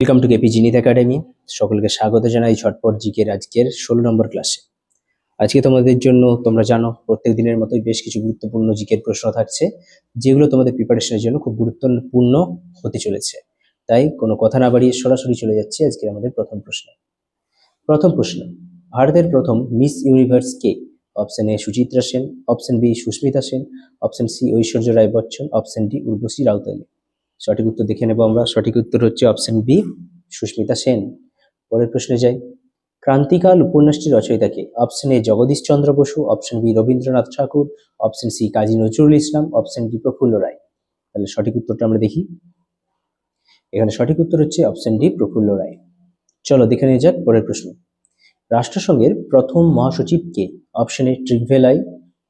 Welcome to KP Jinit academy সকলকে স্বাগত জানাই ঝটপট জিকের আজকের ষোলো নম্বর ক্লাসে আজকে তোমাদের জন্য তোমরা জানো, প্রত্যেক দিনের মতোই বেশ কিছু গুরুত্বপূর্ণ জিকের প্রশ্ন থাকছে, যেগুলো তোমাদের প্রিপারেশনের জন্য খুব গুরুত্বপূর্ণ হতে চলেছে। তাই কোনো কথা না বাড়িয়ে সরাসরি চলে যাচ্ছে আজকের আমাদের প্রথম প্রশ্নে। প্রথম প্রশ্ন, ভারতের প্রথম miss universe K? Option A Suchitra Sen option B Sushmita Sen option C Aishwarya Rai Bachchan option D Urvashi Rautela. সঠিক উত্তর দেখে নেব আমরা। সঠিক উত্তর হচ্ছে অপশন বি সুস্মিতা সেন। পরের প্রশ্নে যাই। ক্রান্তিকাল উপন্যাসটি রচয়িতাকে option A Jagadish Chandra Bose. Option B Rabindranath Tagore. Option C Kazi Nazrul Islam. Option D Prafulla Ray. তাহলে সঠিক উত্তরটা আমরা দেখি। এখানে সঠিক উত্তর হচ্ছে অপশন ডি প্রফুল্ল রায়। চলো দেখে নিয়ে যাক পরের প্রশ্ন। রাষ্ট্রসংঘের প্রথম মহাসচিব কে? Option A Trygve Lie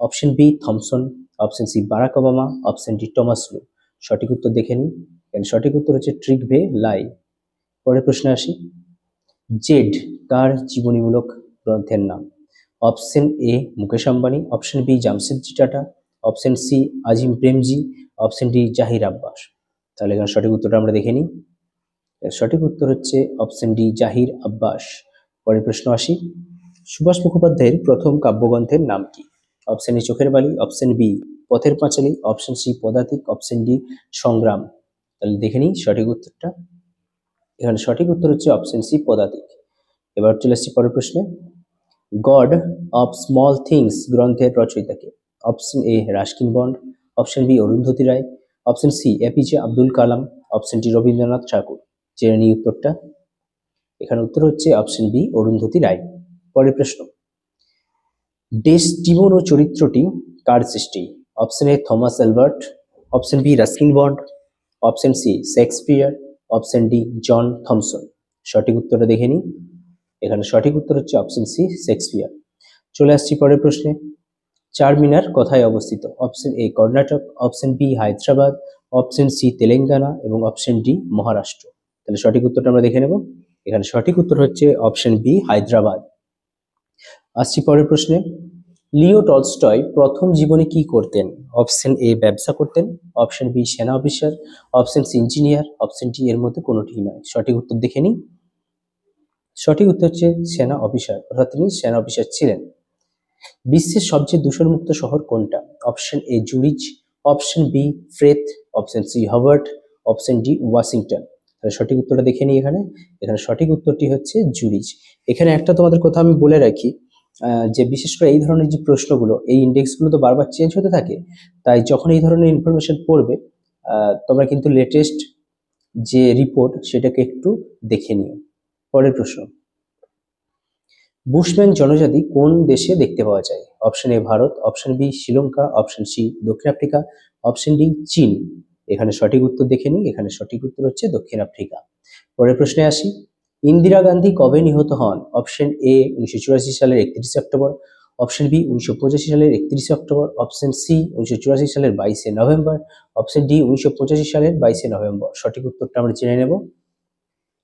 option B Thomson. Option C Barack Obama. Option D Thomas Lu. সঠিক উত্তর দেখে নিই সঠিক উত্তর হচ্ছে ট্রিক ট্রিকভে লাই পরের প্রশ্নে আসি। জেড কার জীবনীমূলক গ্রন্থের নাম? Option A Mukesh Ambani. Option B Jamsetji Tata option C Azim Premji. Option D Zaheer Abbas. তাহলে এখানে সঠিক উত্তরটা আমরা দেখে নিই। সঠিক উত্তর হচ্ছে অপশন ডি জাহির আব্বাস। পরের প্রশ্ন আসি। সুভাষ মুখোপাধ্যায়ের প্রথম কাব্যগ্রন্থের নাম কি? অপশন এ চোখের বালি। Option B Pather Panchali option C Padatik option D Sangram. তাহলে দেখে নিই সঠিক উত্তরটা। এখানে সঠিক উত্তর হচ্ছে অপশন সি পদাতিক। এবার চলে আসছি পরের প্রশ্নে। গড অফ স্মল থিংস গ্রন্থের রচয়িতাকে। Option A Ruskin Bond option B Arundhati Roy option C APJ Abdul Kalam option D Rabindranath Tagore. জেনে নিই উত্তরটা। এখানে উত্তর হচ্ছে অপশন বি অরুন্ধতী রায়। পরের প্রশ্ন। ডেসটিমোনো চরিত্রটি কার সৃষ্টি? Option A Thomas Albert option B Ruskin Bond option C Shakespeare option D John Thomson সঠিক উত্তরটা দেখে নিই। এখানে সঠিক উত্তর হচ্ছে অপশন সি শেক্সপিয়ার চলে আসছি পরের প্রশ্নে। চারমিনার কোথায় অবস্থিত? Option A Karnataka. Option B Hyderabad. Option C Telangana. এবং অপশন ডি মহারাষ্ট্র। তাহলে সঠিক উত্তরটা আমরা দেখে নেব। এখানে সঠিক উত্তর হচ্ছে অপশন বি হায়দ্রাবাদ। আসছি পরের প্রশ্নে। লিও টলস্টয় প্রথম জীবনে কি করতেন? অপশন এ, ব্যবসা করতেন। অপশন বি, সেনা officer. Option C, engineer. Option D, এর মধ্যে কোনোটি নয়। সঠিক উত্তর দেখে নিই সঠিক উত্তর হচ্ছে সেনা অফিসার, অর্থাৎ তিনি সেনা অফিসার ছিলেন। বিশ্বের সবচেয়ে দূষণমুক্ত শহর কোনটা? Option A, Zurich. Option B, ফ্রেথ। Option C, Harvard. Option D, Washington. তাহলে সঠিক উত্তরটা দেখে নিই এখানে। এখানে সঠিক উত্তরটি হচ্ছে জুরিচ। এখানে একটা তোমাদের কথা আমি বলে রাখি। যে বিশেষ করে এই ধরনের যে প্রশ্নগুলো, এই ইন্ডেক্সগুলো তো বারবার চেঞ্জ হতে থাকে, তাই যখন এই ধরনের ইনফরমেশন পড়বে তোমরা কিন্তু লেটেস্ট যে রিপোর্ট সেটাকে একটু দেখে নিও। পরের প্রশ্ন বুশম্যান জনজাতি কোন দেশে দেখতে পাওয়া যায়? Option A Bharat option B Sri Lanka option C দক্ষিণ আফ্রিকা অপশন ডি চীন। এখানে সঠিক উত্তর দেখে নিই, এখানে সঠিক উত্তর হচ্ছে দক্ষিণ আফ্রিকা। পরের প্রশ্নে আসি ইন্দিরা গান্ধী কবে নিহত হন? অপশন এ উনিশশো চুরাশি সালের একত্রিশে অক্টোবর। অপশন বি উনিশশো পঁচাশি সালের একত্রিশে অক্টোবর। অপশন সি উনিশশো চুরাশি সালের বাইশে নভেম্বর। অপশন ডি উনিশশো পঁচাশি সালের বাইশে নভেম্বর। সঠিক উত্তরটা আমরা জেনে নেব।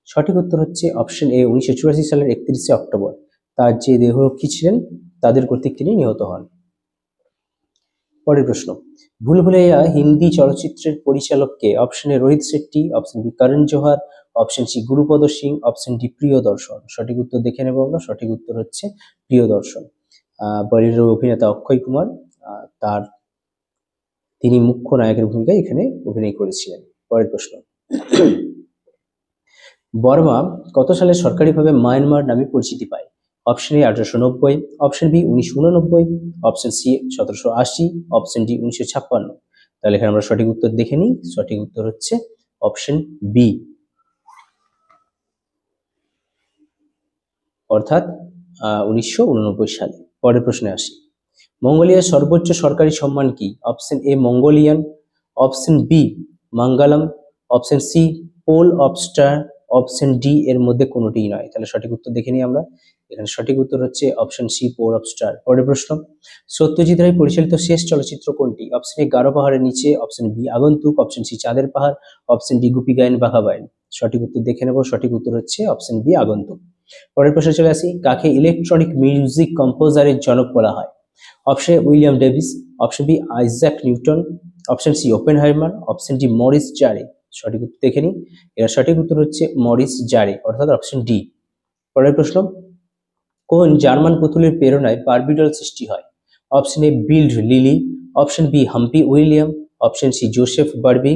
সঠিক উত্তর হচ্ছে অপশন এ উনিশশো চুরাশি সালের একত্রিশে অক্টোবর। তার যে দেহরক্ষী ছিলেন, তাদের কর্তৃক তিনি নিহত হন। পরের প্রশ্ন। ভুল ভুলাইয়া হিন্দি চলচ্চিত্রের পরিচালককে option A Rohit Shetty option B Karan Johar option C Gurupada Singh option D Priyadarshan সঠিক উত্তর দেখে নেব আমরা। সঠিক উত্তর হচ্ছে প্রিয় দর্শন বলিউডের অভিনেতা অক্ষয় কুমার তার তিনি মুখ্য নায়কের ভূমিকায় এখানে অভিনয় করেছিলেন। পরের প্রশ্ন। বর্মা কত সালে সরকারিভাবে মায়ানমার নামে পরিচিতি পায়? অপশন এ আঠারোশো নব্বই। অপশন বি উনিশশো উননব্বই। অপশন সি সতেরোশো আশি। অপশন ডি উনিশশো ছাপ্পান্ন। তাহলে এখানে আমরা সঠিক উত্তর দেখে নিই। সঠিক উত্তর হচ্ছে অপশন বি অর্থাৎ উনিশশো উননব্বই সালে। পরের প্রশ্নে আসি। মঙ্গোলিয়ার সর্বোচ্চ সরকারি সম্মান কি? Option A Mongolian. Option B Mangalam. Option C pole of star option D এর মধ্যে কোনোটিই নয়। তাহলে সঠিক উত্তর দেখে নিই আমরা। এখানে সঠিক উত্তর হচ্ছে option C pole of star পরের প্রশ্ন, সত্যজিৎ রায় পরিচালিত শেষ চলচ্চিত্র কোনটি? অপশন এ গারো পাহাড়ের নিচে option B Agantuk option C Chander Pahar option D Goopy Gyne Bagha Byne. সঠিক উত্তর দেখে নেব, সঠিক উত্তর হচ্ছে অপশন বি আগন্তুক। পরের প্রশ্নে চলে আসি, কাকে ইলেকট্রনিক মিউজিক কম্পোজারের জনক বলা হয়? Option A William Davies option B Isaac Newton option C Oppenheimer option D Maurice Jarre. সঠিক উত্তর দেখে নিই। এর সঠিক উত্তর হচ্ছে মরিস জারে, অর্থাৎ অপশন ডি পরের প্রশ্ন, কোন জার্মান পুতুলের প্রেরণায় বার্বিডল সৃষ্টি হয়? Option A Bild Lilli option B Hampi William option C Joseph Barbie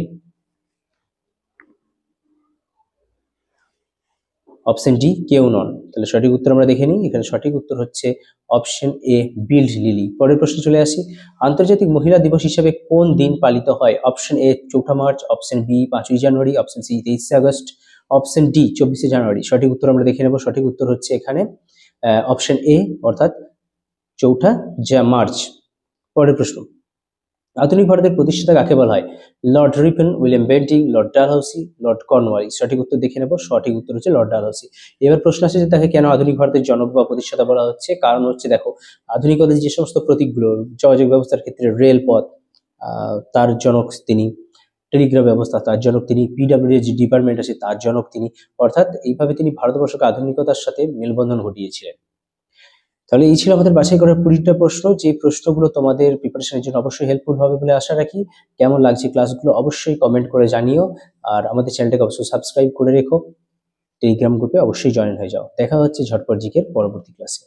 option D কেউ নন। তাহলে সঠিক উত্তর আমরা দেখে নিই। এখানে সঠিক উত্তর হচ্ছে অপশন এ বিল্ড লিলি পরের প্রশ্নে চলে আসি। আন্তর্জাতিক মহিলা দিবস হিসেবে কোন দিন পালিত হয়? অপশন এ চৌঠা মার্চ। অপশন বি পাঁচই জানুয়ারি। অপশন সি তেইশে আগস্ট। অপশন ডি চব্বিশে জানুয়ারি। সঠিক উত্তর আমরা দেখে নেব। সঠিক উত্তর হচ্ছে এখানে অপশন এ অর্থাৎ চৌঠা যা মার্চ। পরের প্রশ্ন। আধুনিক ভারতের প্রতিষ্ঠাতা কাকে বলা হয়? Lord Ripon William Bentinck Lord Dalhousie Lord Cornwallis সঠিক উত্তর দেখে নেব। সঠিক উত্তর হচ্ছে লর্ড ডালহাউসি এবার প্রশ্ন আসছে যে তাকে কেন আধুনিক ভারতের জনক বা প্রতিষ্ঠাতা বলা হচ্ছে? কারণ হচ্ছে দেখো, আধুনিকতার যে সমস্ত প্রতীকগুলো, যোগাযোগ ব্যবস্থার ক্ষেত্রে রেলপথ তার জনক তিনি টেলিগ্রাফ ব্যবস্থা, তার জনক তিনি পিডাব্লিউ যে ডিপার্টমেন্ট আছে, তার জনক তিনি। অর্থাৎ এইভাবে তিনি ভারতবর্ষকে আধুনিকতার সাথে মেলবন্ধন ঘটিয়েছিলেন। তাহলে এই ছিল আমাদের বাছাই করার কুড়িটা প্রশ্ন। যে প্রশ্নগুলো তোমাদের প্রিপারেশনের জন্য অবশ্যই হেল্পফুল হবে বলে আশা রাখি। কেমন লাগছে ক্লাসগুলো অবশ্যই কমেন্ট করে জানিও। আর আমাদের চ্যানেলটাকে অবশ্যই সাবস্ক্রাইব করে রেখো। টেলিগ্রাম গ্রুপে অবশ্যই জয়েন হয়ে যাও। দেখা হচ্ছে ঝটপট জিকের পরবর্তী ক্লাসে